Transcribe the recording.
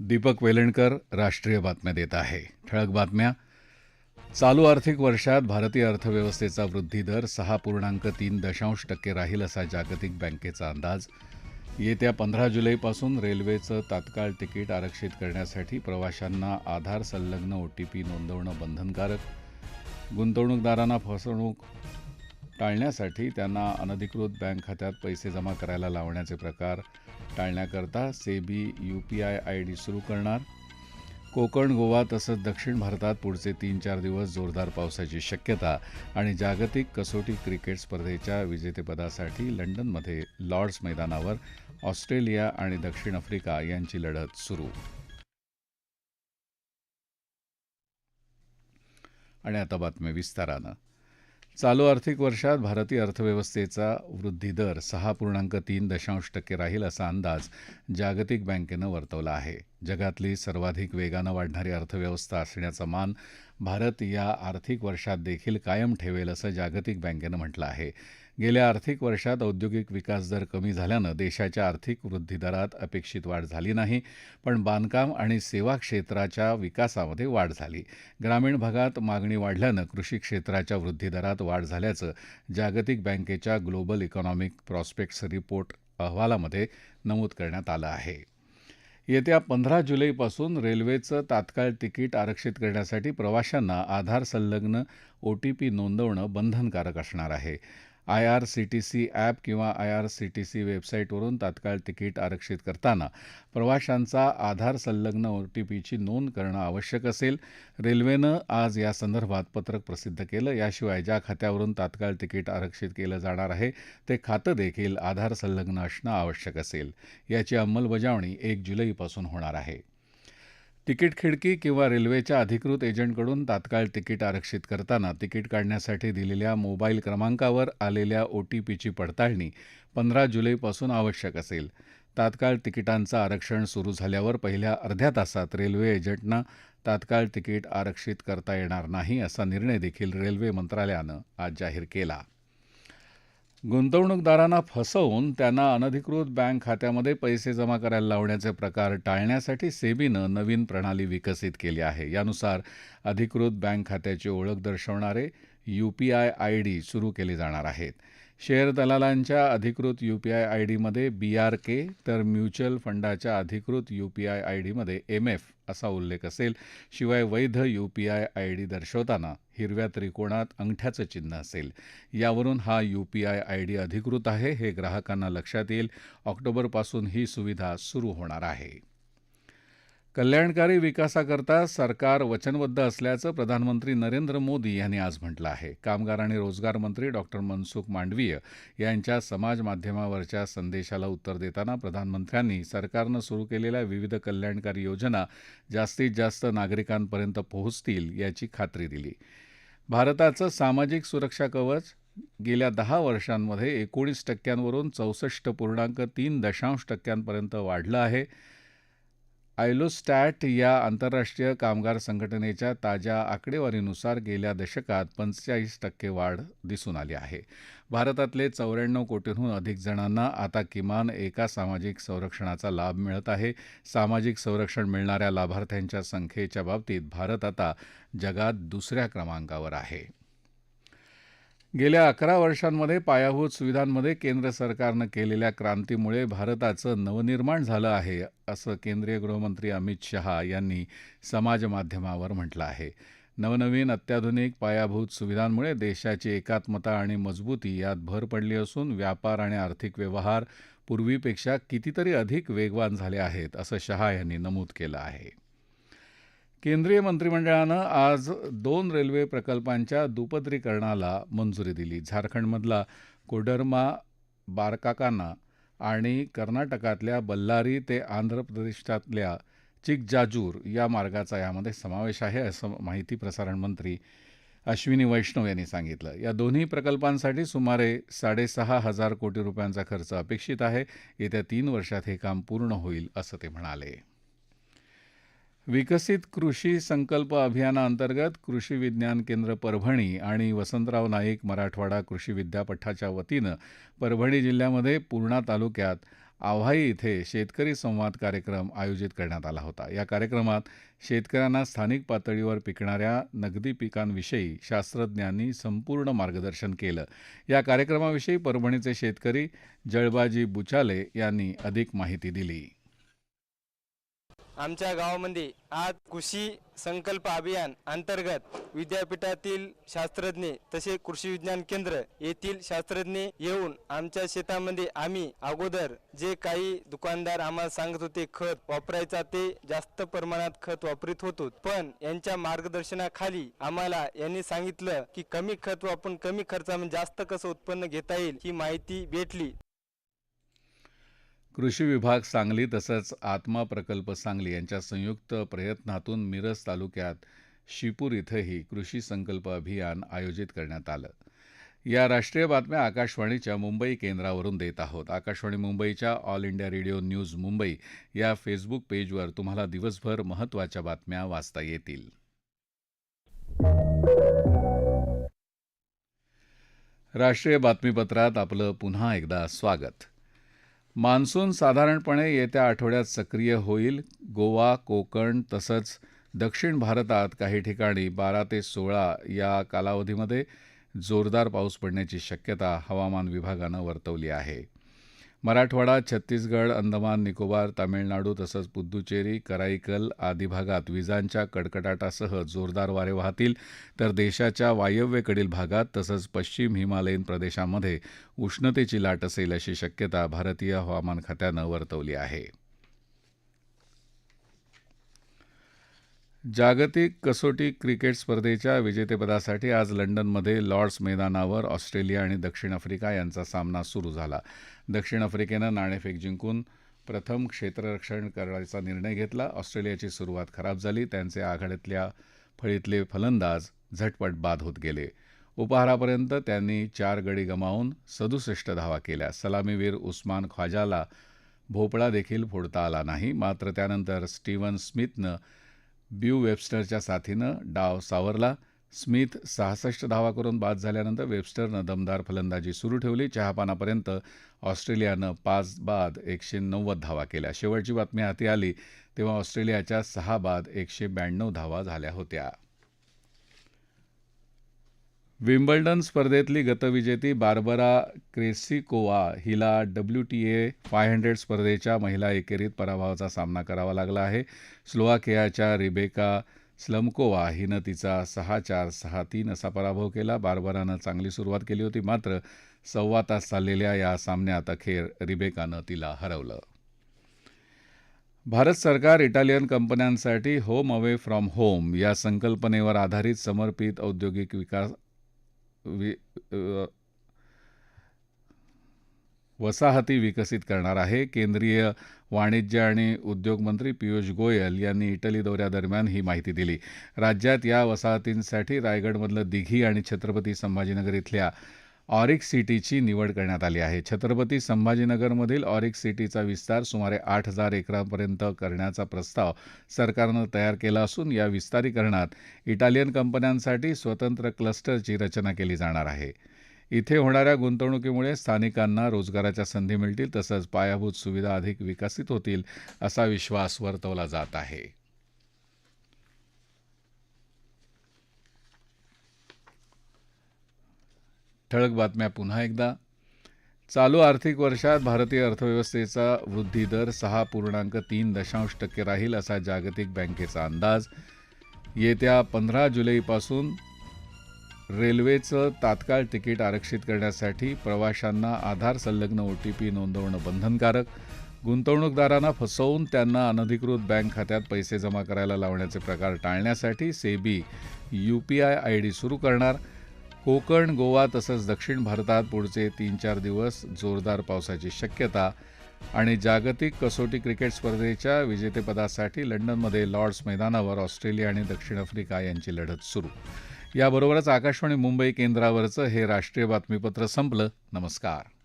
दीपक वेलणकर राष्ट्रीय बातम्या देत आहे. ठळक बातम्या. चालू आर्थिक वर्षात भारतीय अर्थव्यवस्थेचा वृद्धी दर सहा पूर्णांक तीन दशांश टक्के राहील असा जागतिक बँकेचा अंदाज. येत्या पंधरा जुलैपासून रेल्वेचं तात्काळ तिकीट आरक्षित करण्यासाठी प्रवाशांना आधार संलग्न ओ टी पी नोंदवणं बंधनकारक. गुंतवणूकदारांना फसवणूक टाळण्यासाठी त्यांना अनधिकृत बँक खात्यात पैसे जमा करायला लावण्याचे प्रकार टाळण्याकरता SEBI U P I I D सुरू करणार. कोकण गोवा तसंच दक्षिण भारतात पुढचे तीन चार दिवस जोरदार पावसाची शक्यता आणि जागतिक कसोटी क्रिकेट स्पर्धेच्या विजेतेपदासाठी लंडनमध्ये लॉर्ड्स मैदानावर ऑस्ट्रेलिया आणि दक्षिण आफ्रिका यांची लढत सुरू. आणि आता बातम्या विस्तारानं. चालू आर्थिक वर्षात भारतीय अर्थव्यवस्थेचा वृद्धी दर सहा पूर्णांक तीन दशांश टक्के राहील असा अंदाज जागतिक बँकेनं वर्तवला आहे. जगातली सर्वाधिक वेगानं वाढणारी अर्थव्यवस्था असण्याचा मान भारत या आर्थिक वर्षात देखील कायम ठेवेल असं जागतिक बँकेनं म्हटलं आहे. गेल्या आर्थिक वर्षात औद्योगिक विकास दर कमी झाल्यानं देशाच्या आर्थिक वृद्धीदरात अपेक्षित वाढ झाली नाही पण बांधकाम आणि सेवा क्षेत्राच्या विकासामध्ये वाढ झाली. ग्रामीण भागात मागणी वाढल्यानं कृषी क्षेत्राच्या वृद्धीदरात वाढ झाल्याचं जागतिक बँकेच्या ग्लोबल इकॉनॉमिक प्रॉस्पेक्ट्स रिपोर्ट अहवालामध्ये नमूद करण्यात आलं आहे. येत्या पंधरा जुलैपासून रेल्वेचं तात्काळ तिकीट आरक्षित करण्यासाठी प्रवाशांना आधार संलग्न ओ टी पी नोंदवणं बंधनकारक असणार आहे. I R C T C app किंवा I R C T C वेबसाईटवरून तात्काळ तिकीट आरक्षित करताना प्रवाशांचा आधार संलग्न ओ टी पीची नोंद करणं आवश्यक असेल. रेल्वेनं आज यासंदर्भात पत्रक प्रसिद्ध केलं. याशिवाय ज्या खात्यावरून तात्काळ तिकीट आरक्षित केलं जाणार आहे ते खातं देखील आधार संलग्न असणं आवश्यक असेल. याची अंमलबजावणी एक जुलैपासून होणार आहे. तिकीट खिडकी किंवा रेल्वेच्या अधिकृत एजंटकडून तात्काळ तिकीट आरक्षित करताना तिकीट काढण्यासाठी दिलेल्या मोबाईल क्रमांकावर आलेल्या ओ टी पीची पडताळणी पंधरा जुलैपासून आवश्यक असेल. तात्काळ तिकिटांचं आरक्षण सुरू झाल्यावर पहिल्या अर्ध्या तासात रेल्वे एजंटना तात्काळ तिकीट आरक्षित करता येणार नाही असा निर्णय देखील रेल्वे मंत्रालयानं आज जाहीर केला. गुंतवणूकदारांना फसवून त्यांना अनधिकृत बँक खात्यामध्ये पैसे जमा करायला लावण्याचे प्रकार टाळण्यासाठी सेबीनं नवीन प्रणाली विकसित केली आहे. यानुसार अधिकृत बँक खात्याची ओळख दर्शवणारे U P I I D सुरू केले जाणार आहेत. शेअर दलालांच्या अधिकृत यू पी आय आय डीमध्ये बी आर के तर म्युच्युअल फंडाच्या अधिकृत यू पी आय आय डीमध्ये एम एफ असा उल्लेख असेल. शिवाय वैध U P I I D दर्शवताना हिरव्या त्रिकोणात अंगठ्याचं चिन्ह असेल. यावरून हा U P I I D अधिकृत आहे हे ग्राहकांना लक्षात येईल. ऑक्टोबरपासून ही सुविधा सुरू होणार आहे. कल्याणकारी विकासाकरता सरकार वचनबद्ध असल्याचं प्रधानमंत्री नरेंद्र मोदी यांनी आज म्हटलं आहे. कामगार आणि रोजगार मंत्री डॉक्टर मनसुख मांडवीय यांच्या समाज माध्यमावरच्या संदेशाला उत्तर देताना प्रधानमंत्र्यांनी सरकारनं सुरू केलेल्या विविध कल्याणकारी योजना जास्तीत जास्त नागरिकांपर्यंत पोहोचतील याची खात्री दिली. भारताचं सामाजिक सुरक्षा कवच गेल्या दहा वर्षांमध्ये एकोणीस टक्क्यांवरून चौसष्ट पूर्णांक तीन दशांश टक्क्यांपर्यंत वाढलं आहे. आयलोस्टॅट या आंतरराष्ट्रीय कामगार संघटनेच्या ताज्या आकडेवारीनुसार गेल्या दशकात पंचेचाळीस टक्के वाढ दिसून आली आहे. भारतातले चौऱ्याण्णव कोटींहून अधिक जणांना आता किमान एका सामाजिक संरक्षणाचा लाभ मिळत आहे. सामाजिक संरक्षण मिळणाऱ्या लाभार्थ्यांच्या संख्येच्या बाबतीत भारत आता जगात दुसऱ्या क्रमांकावर आहे. गेल्या अकरा वर्षांमध्ये पायाभूत सुविधांमध्ये केंद्र सरकारनं केलेल्या क्रांतीमुळे भारताचं नवनिर्माण झालं आहे असं केंद्रीय गृहमंत्री अमित शहा यांनी समाजमाध्यमावर म्हटलं आहे. नवनवीन अत्याधुनिक पायाभूत सुविधांमुळे देशाची एकात्मता आणि मजबूती यात भर पडली असून व्यापार आणि आर्थिक व्यवहार पूर्वीपेक्षा कितीतरी अधिक वेगवान झाले आहेत असं शहा यांनी नमूद केलं आहे. केंद्रीय मंत्रिमंडळानं आज दोन रेल्वे प्रकल्पांच्या दुपदरीकरणाला मंजुरी दिली. झारखंडमधला कोडरमा बारकाकाना आणि कर्नाटकातल्या बल्लारी ते आंध्र प्रदेशातल्या चिकजाजूर या मार्गाचा यामध्ये समावेश आहे असं माहिती प्रसारण मंत्री अश्विनी वैष्णव यांनी सांगितलं. या दोन्ही प्रकल्पांसाठी सुमारे साडेसहा हजार कोटी रुपयांचा खर्च अपेक्षित आहे. येत्या तीन वर्षात हे काम पूर्ण होईल असं ते म्हणाले. विकसित कृषी संकल्प अभियानाअंतर्गत कृषी विज्ञान केंद्र परभणी आणि वसंतराव नाईक मराठवाडा कृषी विद्यापीठाच्या वतीनं परभणी जिल्ह्यामध्ये पूर्णा तालुक्यात आव्हाई इथे शेतकरी संवाद कार्यक्रम आयोजित करण्यात आला होता. या कार्यक्रमात शेतकऱ्यांना स्थानिक पातळीवर पिकणाऱ्या नगदी पिकांविषयी शास्त्रज्ञांनी संपूर्ण मार्गदर्शन केलं. या कार्यक्रमाविषयी परभणीचे शेतकरी जळबाजी बुचाले यांनी अधिक माहिती दिली. आमच्या गावामध्ये आज कृषी संकल्प अभियान अंतर्गत विद्यापीठातील शास्त्रज्ञ तसे कृषी विज्ञान केंद्र येथील शास्त्रज्ञ येऊन आमच्या शेतामध्ये आम्ही अगोदर जे काही दुकानदार आम्हाला सांगत होते खत वापरायचा ते जास्त प्रमाणात खत वापरीत होतो. पण यांच्या मार्गदर्शनाखाली आम्हाला यांनी सांगितलं की कमी खत वापरून कमी खर्चामध्ये जास्त कसं उत्पन्न घेता येईल ही माहिती भेटली. कृषी विभाग सांगली तसंच आत्मा प्रकल्प सांगली यांच्या संयुक्त प्रयत्नातून मिरज तालुक्यात शिपूर इथंही कृषी संकल्प अभियान आयोजित करण्यात आलं. या राष्ट्रीय बातम्या आकाशवाणीच्या मुंबई केंद्रावरून देत आहोत. आकाशवाणी मुंबईच्या all India radio news Mumbai या फेसबुक पेजवर तुम्हाला दिवसभर महत्त्वाच्या बातम्या वाचता येतील. राष्ट्रीय बातमीपत्रात आपलं पुन्हा एकदा स्वागत. मान्सून साधारणपणे येत्या आठवड्यात सक्रिय होईल. गोवा कोकण तसंच दक्षिण भारतात काही ठिकाणी बारा ते सोळा या कालावधीमध्ये जोरदार पाऊस पडण्याची शक्यता हवामान विभागानं वर्तवली आहे. मराठवाडा छत्तीसगड अंदमान निकोबार तामिळनाडू तसंच पुद्दुचेरी कराईकल आदी भागात विजांच्या कडकडाटासह जोरदार वारे वाहतील. तर देशाच्या वायव्येकडील भागात तसंच पश्चिम हिमालयीन प्रदेशामध्ये उष्णतेची लाट असेल अशी शक्यता भारतीय हवामान खात्यानं वर्तवली आहे. जागतिक कसोटी क्रिकेट स्पर्धेच्या विजेतेपदासाठी आज लंडनमध्ये लॉर्ड्स मैदानावर ऑस्ट्रेलिया आणि दक्षिण आफ्रिका यांचा सामना सुरू झाला. दक्षिण आफ्रिकेनं नाणेफेक जिंकून प्रथम क्षेत्ररक्षण करायचा निर्णय घेतला. ऑस्ट्रेलियाची सुरुवात खराब झाली. त्यांचे आघाडीतल्या फळीतले फलंदाज झटपट बाद होत गेले. उपहारापर्यंत त्यांनी चार गडी गमावून सदुसष्ट धावा केल्या. सलामीवीर उस्मान ख्वाजाला भोपळा देखील फोडता आला नाही. मात्र त्यानंतर स्टीव्हन स्मिथनं ब्यू वेबस्टरच्या साथीनं डाव सावरला. स्मिथ सहासष्ट धावा करून बाद झाल्यानंतर वेबस्टरनं दमदार फलंदाजी सुरू ठेवली. चहापानापर्यंत ऑस्ट्रेलियानं पाच बाद एकशे नव्वद धावा केल्या. शेवटची बातमी हाती आली तेव्हा ऑस्ट्रेलियाच्या सहा बाद एकशे ब्याण्णव धावा झाल्या होत्या. विम्बल्डन स्पर्धेतली गतविजेती बार्बरा क्रेसिकोवा हिला W T A five hundred स्पर्धेच्या महिला एकेरीत पराभवाचा सामना करावा लागला आहे. स्लोवाकियाच्या रिबेका स्लमकोवा हिनं तिचा सहा चार सहा तीन असा पराभव केला. बार्बरानं चांगली सुरुवात केली होती मात्र सव्वा तास चाललेल्या या सामन्यात अखेर रिबेकानं तिला हरवलं. भारत सरकार इटालियन कंपन्यांसाठी होम अवे फ्रॉम होम या संकल्पनेवर आधारित समर्पित औद्योगिक विकास वि वसाहती विकसित करणार आहे. केंद्रीय वाणिज्य आणि उद्योग मंत्री पियुष गोयल यांनी इटली दौऱ्यादरम्यान ही माहिती दिली. राज्यात या वसाहतींसाठी रायगडमधलं दिघी आणि छत्रपती संभाजीनगर इथल्या ऑरिक सिटीची निवड करण्यात आली आहे. छत्रपती संभाजीनगरमधील ऑरिक सिटीचा विस्तार सुमारे आठ हजार एकरांपर्यंत करण्याचा प्रस्ताव सरकारनं तयार केला असून या विस्तारीकरणात इटालियन कंपन्यांसाठी स्वतंत्र क्लस्टरची रचना केली जाणार आहे. इथे होणाऱ्या गुंतवणुकीमुळे स्थानिकांना रोजगाराच्या संधी मिळतील तसंच पायाभूत सुविधा अधिक विकसित होतील असा विश्वास वर्तवला जात आहे. ठळक बातम्या पुन्हा एकदा. चालू आर्थिक वर्षात भारतीय अर्थव्यवस्थेचा वृद्धिदर सहा पूर्णांक तीन दशांश टक्के राहील असा जागतिक बँकेचा अंदाज. येत्या पंधरा जुलैपासून रेल्वेचं तात्काळ तिकीट आरक्षित करण्यासाठी प्रवाशांना आधार संलग्न ओ टी पी नोंदवणं बंधनकारक. गुंतवणूकदारांना फसवून त्यांना अनधिकृत बँक खात्यात पैसे जमा करायला लावण्याचे प्रकार टाळण्यासाठी SEBI U P I I D सुरू करणार. कोकण गोवा तसंच दक्षिण भारतात पुढचे तीन चार दिवस जोरदार पावसाची शक्यता आणि जागतिक कसोटी क्रिकेट स्पर्धेच्या विजेतेपदासाठी लंडनमध्ये लॉर्ड्स मैदानावर ऑस्ट्रेलिया आणि दक्षिण आफ्रिका यांची लढत सुरू. याबरोबरच आकाशवाणी मुंबई केंद्रावरचं हे राष्ट्रीय बातमीपत्र संपलं. नमस्कार.